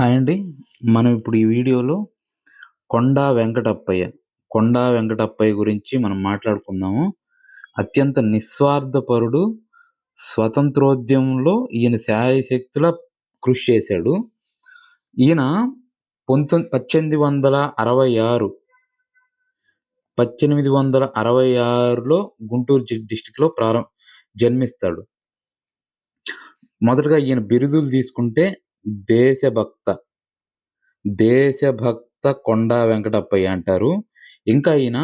Hi అండి. మనం ఇప్పుడు ఈ వీడియోలో కొండా వెంకటప్పయ్య కొండా వెంకటప్పయ్య గురించి మనం మాట్లాడుకుందాము. అత్యంత నిస్వార్థపరుడు స్వతంత్రోద్యమంలో ఈయన శాయశక్తుల కృషి చేశాడు. ఈయన పంతొమ్మిది పద్దెనిమిది వందల అరవై ఆరు పద్దెనిమిది వందల అరవై ఆరులో గుంటూరు డిస్టిక్లో ప్రారంభ జన్మిస్తాడు. మొదటగా ఈయన బిరుదులు తీసుకుంటే దేశభక్త దేశభక్త కొండా వెంకటప్పయ్య అంటారు. ఇంకా ఈయన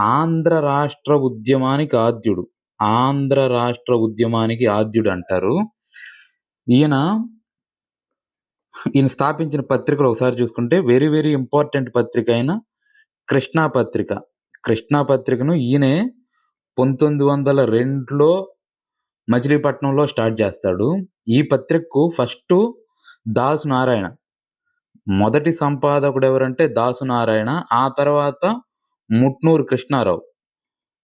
ఆంధ్ర రాష్ట్ర ఉద్యమానికి ఆద్యుడు ఆంధ్ర రాష్ట్ర ఉద్యమానికి ఆద్యుడు అంటారు. ఈయన ఈయన స్థాపించిన పత్రికలు ఒకసారి చూసుకుంటే వెరీ వెరీ ఇంపార్టెంట్ పత్రిక అయిన కృష్ణా పత్రిక. కృష్ణా పత్రికను ఈయనే పంతొమ్మిది వందల రెండులో మచిలీపట్నంలో స్టార్ట్ చేస్తాడు. ఈ పత్రికకు ఫస్ట్ దాసు నారాయణ. మొదటి సంపాదకుడు ఎవరంటే దాసు నారాయణ ఆ తర్వాత ముట్నూరు కృష్ణారావు.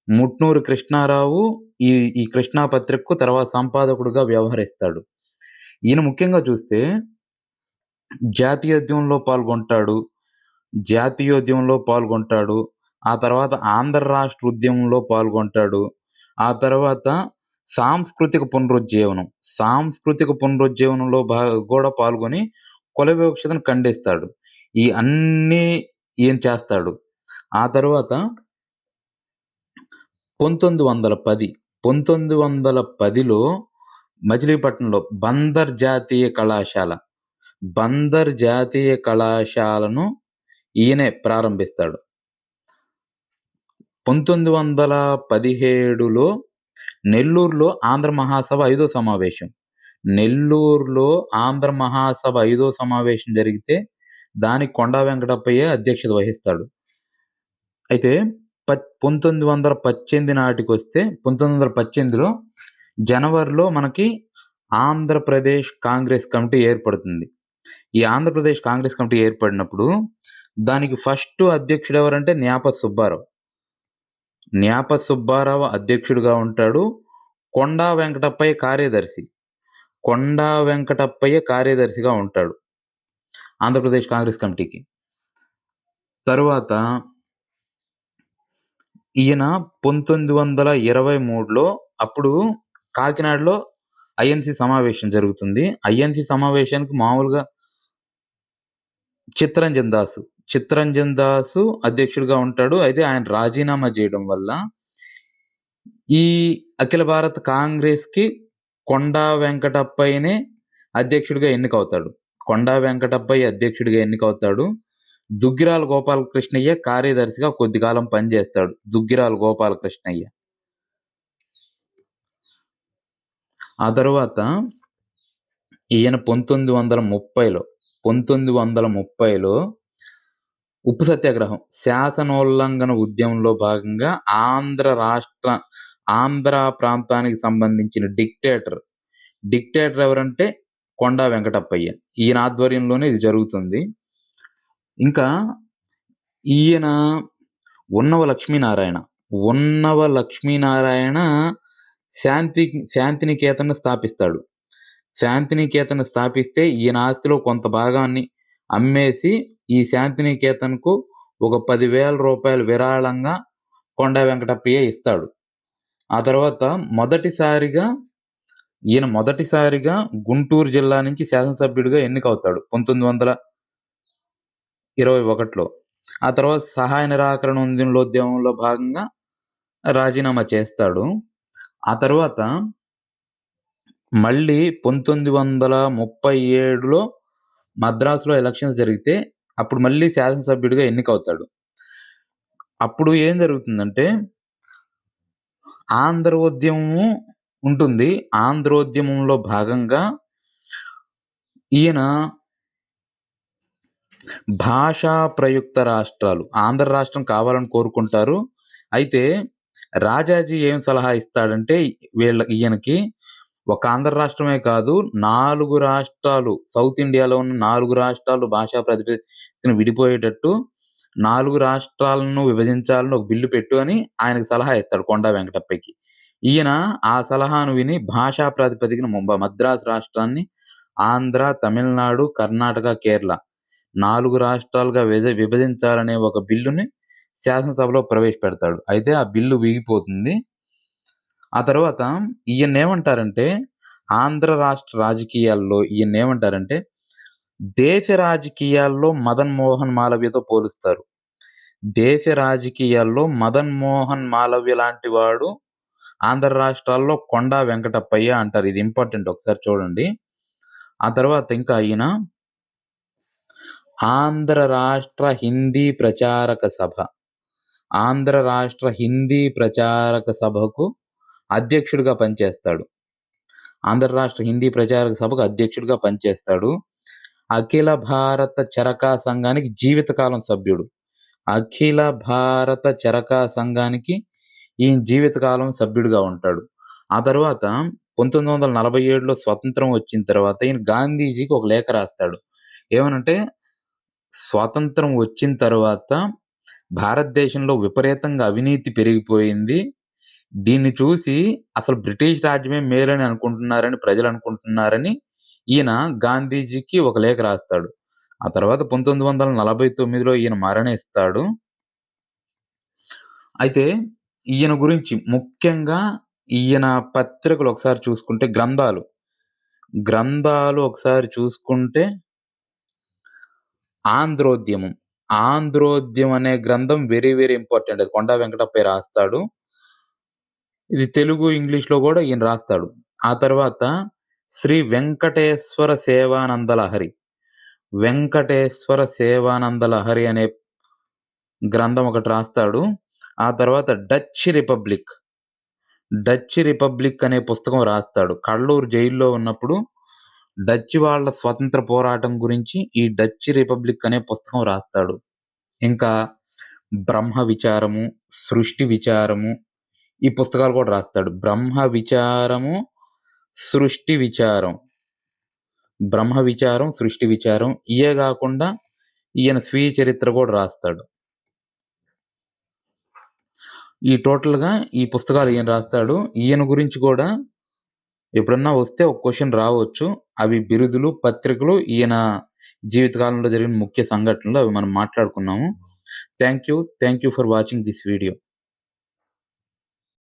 ముట్నూరు కృష్ణారావు ఈ ఈ కృష్ణా పత్రికకు తర్వాత సంపాదకుడుగా వ్యవహరిస్తాడు. ఈయన ముఖ్యంగా చూస్తే జాతీయోద్యమంలో పాల్గొంటాడు జాతీయోద్యమంలో పాల్గొంటాడు ఆ తర్వాత ఆంధ్ర రాష్ట్ర ఉద్యమంలో పాల్గొంటాడు ఆ తర్వాత సాంస్కృతిక పునరుజ్జీవనం. సాంస్కృతిక పునరుజ్జీవనంలో బా కూడా పాల్గొని కుల వివక్షతను ఖండిస్తాడు. ఈ అన్నీ ఏం చేస్తాడు? ఆ తర్వాత పంతొమ్మిది వందల పది పంతొమ్మిది వందల పదిలో మచిలీపట్నంలో బందర్ జాతీయ కళాశాల బందర్ జాతీయ కళాశాలను ఈయనే ప్రారంభిస్తాడు. పంతొమ్మిది వందల పదిహేడులో నెల్లూరులో ఆంధ్ర మహాసభ ఐదో సమావేశం. నెల్లూరులో ఆంధ్ర మహాసభ ఐదో సమావేశం జరిగితే దానికి కొండా వెంకటప్పయ్య అధ్యక్షత వహిస్తాడు. అయితే ప పంతొమ్మిది వందల పద్దెనిమిది నాటికి వస్తే పంతొమ్మిది వందల పద్దెనిమిదిలో జనవరిలో మనకి ఆంధ్రప్రదేశ్ కాంగ్రెస్ కమిటీ ఏర్పడుతుంది. ఈ ఆంధ్రప్రదేశ్ కాంగ్రెస్ కమిటీ ఏర్పడినప్పుడు దానికి ఫస్ట్ అధ్యక్షుడు ఎవరంటే న్యాప సుబ్బారావు. న్యాప సుబ్బారావు అధ్యక్షుడిగా ఉంటాడు. కొండా వెంకటప్పయ్య కార్యదర్శి. కొండా వెంకటప్పయ్య కార్యదర్శిగా ఉంటాడు. ఆంధ్రప్రదేశ్ కాంగ్రెస్ కమిటీకి. తరువాత ఈయన పంతొమ్మిది వందల ఇరవై మూడులో అప్పుడు కాకినాడలో ఐఎన్సి సమావేశం జరుగుతుంది. ఐఎన్సి సమావేశానికి మామూలుగా చిత్తరంజన్ దాసు చిత్తరంజన్ దాసు అధ్యక్షుడిగా ఉంటాడు. అయితే ఆయన రాజీనామా చేయడం వల్ల ఈ అఖిల భారత కాంగ్రెస్కి కొండా వెంకటప్పయ్యనే అధ్యక్షుడిగా ఎన్నికవుతాడు. కొండా వెంకటప్పయ్య అధ్యక్షుడిగా ఎన్నికవుతాడు. దుగ్గిరాల గోపాలకృష్ణయ్య కార్యదర్శిగా కొద్ది కాలం పనిచేస్తాడు. దుగ్గిరాల గోపాలకృష్ణయ్య. ఆ తర్వాత ఈయన పంతొమ్మిది వందల ముప్పైలో పంతొమ్మిది వందల ముప్పైలో ఉప్పు సత్యాగ్రహం. శాసనోల్లంఘన ఉద్యమంలో భాగంగా ఆంధ్ర రాష్ట్ర ఆంధ్ర ప్రాంతానికి సంబంధించిన డిక్టేటర్. డిక్టేటర్ ఎవరంటే కొండా వెంకటప్పయ్య. ఈయన ఆధ్వర్యంలోనే ఇది జరుగుతుంది. ఇంకా ఈయన ఉన్నవ లక్ష్మీనారాయణ. ఉన్నవ లక్ష్మీనారాయణ శాంతి శాంతినికేతన్ స్థాపిస్తాడు. శాంతినికేతన్ స్థాపిస్తే ఈయన ఆస్తిలో కొంత భాగాన్ని అమ్మేసి ఈ శాంతినికేతన్కు ఒక పదివేల రూపాయలు విరాళంగా కొండ వెంకటప్పయ్య ఇస్తాడు. ఆ తర్వాత మొదటిసారిగా ఈయన మొదటిసారిగా గుంటూరు జిల్లా నుంచి శాసనసభ్యుడిగా ఎన్నికవుతాడు పంతొమ్మిది వందల ఇరవై ఒకటిలో. ఆ తర్వాత సహాయ నిరాకరణ ఉద్యమంలో భాగంగా రాజీనామా చేస్తాడు. ఆ తర్వాత మళ్ళీ పంతొమ్మిది వందల ముప్పై ఏడులో మద్రాసులో ఎలక్షన్స్ జరిగితే అప్పుడు మళ్ళీ శాసనసభ్యుడిగా ఎన్నికవుతాడు. అప్పుడు ఏం జరుగుతుందంటే ఆంధ్రోద్యమము ఉంటుంది. ఆంధ్రోద్యమంలో భాగంగా ఈయన భాషా ప్రయుక్త రాష్ట్రాలు ఆంధ్ర రాష్ట్రం కావాలని కోరుకుంటారు. అయితే రాజాజీ ఏం సలహా ఇస్తాడంటే వీళ్ళ ఈయనకి ఒక ఆంధ్ర రాష్ట్రమే కాదు నాలుగు రాష్ట్రాలు సౌత్ ఇండియాలో ఉన్న నాలుగు రాష్ట్రాలు భాషా ప్రతిపత్తిని విడిపోయేటట్టు నాలుగు రాష్ట్రాలను విభజించాలని ఒక బిల్లు పెట్టు అని ఆయనకు సలహా ఇస్తాడు కొండా వెంకటప్పకి ఈయన ఆ సలహాను విని భాషా ప్రాతిపదికన ముంబై మద్రాసు రాష్ట్రాన్ని ఆంధ్ర, తమిళనాడు, కర్ణాటక, కేరళ నాలుగు రాష్ట్రాలుగా విజ విభజించాలనే ఒక బిల్లుని శాసనసభలో ప్రవేశపెడతాడు. అయితే ఆ బిల్లు వీగిపోతుంది. ఆ తర్వాత ఈయన్నేమంటారంటే ఆంధ్ర రాష్ట్ర రాజకీయాల్లో ఈయన్నేమంటారంటే దేశ రాజకీయాల్లో మదన్ మోహన్ మాలవ్యతో పోలుస్తారు. దేశ రాజకీయాల్లో మదన్ మోహన్ మాలవ్య లాంటి వాడు ఆంధ్ర రాష్ట్రాల్లో కొండా వెంకటప్పయ్య అంటారు. ఇది ఇంపార్టెంట్ ఒకసారి చూడండి. ఆ తర్వాత ఇంకా ఈయన ఆంధ్ర రాష్ట్ర హిందీ ప్రచారక సభ. ఆంధ్ర రాష్ట్ర హిందీ ప్రచారక సభకు అధ్యక్షుడిగా పనిచేస్తాడు. ఆంధ్ర రాష్ట్ర హిందీ ప్రచారక సభకు అధ్యక్షుడిగా పనిచేస్తాడు. అఖిల భారత చరకా సంఘానికి జీవితకాలం సభ్యుడు. అఖిల భారత చరకా సంఘానికి ఈయన జీవితకాలం సభ్యుడిగా ఉంటాడు. ఆ తర్వాత 1947లో స్వతంత్రం వచ్చిన తర్వాత ఈయన గాంధీజీకి ఒక లేఖ రాస్తాడు. ఏమనంటే స్వాతంత్రం వచ్చిన తర్వాత భారతదేశంలో విపరీతంగా అవినీతి పెరిగిపోయింది. దీన్ని చూసి అసలు బ్రిటిష్ రాజ్యమే మేలని అనుకుంటున్నారని ప్రజలు అనుకుంటున్నారని ఈయన గాంధీజీకి ఒక లేఖ రాస్తాడు. ఆ తర్వాత 1949లో ఈయన మరణిస్తాడు. అయితే ఈయన గురించి ముఖ్యంగా ఈయన పత్రికలు ఒకసారి చూసుకుంటే గ్రంథాలు. గ్రంథాలు ఒకసారి చూసుకుంటే ఆంధ్రోద్యమం. ఆంధ్రోద్యమం అనే గ్రంథం వెరీ వెరీ ఇంపార్టెంట్. అది కొండా వెంకటప్పయ్య రాస్తాడు. ఇది తెలుగు, ఇంగ్లీష్‌లో కూడా ఈయన రాస్తాడు. ఆ తర్వాత శ్రీ వెంకటేశ్వర సేవానంద లహరి. వెంకటేశ్వర సేవానంద లహరి అనే గ్రంథం ఒకటి రాస్తాడు. ఆ తర్వాత డచ్ రిపబ్లిక్. డచ్ రిపబ్లిక్ అనే పుస్తకం రాస్తాడు. కళ్ళూరు జైల్‌లో ఉన్నప్పుడు డచ్ వాళ్ళ స్వతంత్ర పోరాటం గురించి ఈ డచ్ రిపబ్లిక్ అనే పుస్తకం రాస్తాడు. ఇంకా బ్రహ్మ విచారము, సృష్టి విచారము ఈ పుస్తకాలు కూడా రాస్తాడు. బ్రహ్మ విచారము, సృష్టి విచారం. బ్రహ్మ విచారం, సృష్టి విచారం ఇయే కాకుండా ఈయన స్వీయ చరిత్ర కూడా రాస్తాడు. ఈ టోటల్‌గా ఈ పుస్తకాలు ఈయన రాస్తాడు. ఈయన గురించి కూడా ఎప్పుడన్నా వస్తే ఒక క్వశ్చన్ రావచ్చు. అవి బిరుదులు, పత్రికలు ఈయన జీవితకాలంలో జరిగిన ముఖ్య సంఘటనలు అవి మనం మాట్లాడుకున్నాము. Thank you. Thank you for watching this video.